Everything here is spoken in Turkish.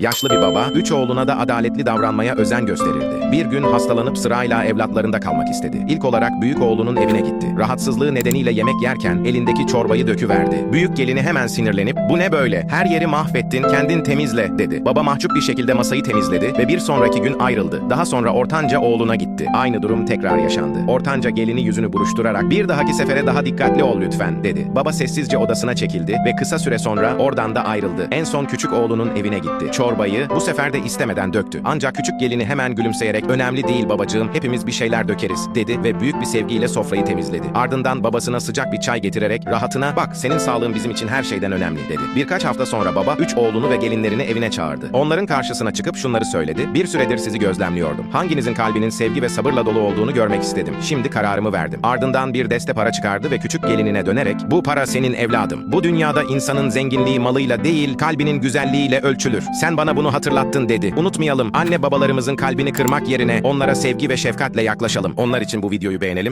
Yaşlı bir baba, üç oğluna da adaletli davranmaya özen gösterirdi. Bir gün hastalanıp sırayla evlatlarında kalmak istedi. İlk olarak büyük oğlunun evine gitti. Rahatsızlığı nedeniyle yemek yerken elindeki çorbayı döküverdi. Büyük gelini hemen sinirlenip bu ne böyle her yeri mahvettin kendin temizle dedi. Baba mahcup bir şekilde masayı temizledi ve bir sonraki gün ayrıldı. Daha sonra ortanca oğluna gitti. Aynı durum tekrar yaşandı. Ortanca gelini yüzünü buruşturarak bir dahaki sefere daha dikkatli ol lütfen dedi. Baba sessizce odasına çekildi ve kısa süre sonra oradan da ayrıldı. En son küçük oğlunun evine gitti. Çorbayı bu sefer de istemeden döktü. Ancak küçük gelini hemen gülümseyerek önemli değil babacığım hepimiz bir şeyler dökeriz dedi ve büyük bir sevgiyle sofrayı temizledi. Ardından babasına sıcak bir çay getirerek rahatına bak senin sağlığın bizim için her şeyden önemli dedi. Birkaç hafta sonra baba üç oğlunu ve gelinlerini evine çağırdı. Onların karşısına çıkıp şunları söyledi. Bir süredir sizi gözlemliyordum. Hanginizin kalbinin sevgi ve sabırla dolu olduğunu görmek istedim. Şimdi kararımı verdim. Ardından bir deste para çıkardı ve küçük gelinine dönerek bu para senin evladım. Bu dünyada insanın zenginliği malıyla değil kalbinin güzelliğiyle ölçülür. Sen bana bunu hatırlattın dedi. Unutmayalım anne babalarımızın kalbini kırmak yerine onlara sevgi ve şefkatle yaklaşalım. Onlar için bu videoyu beğenelim.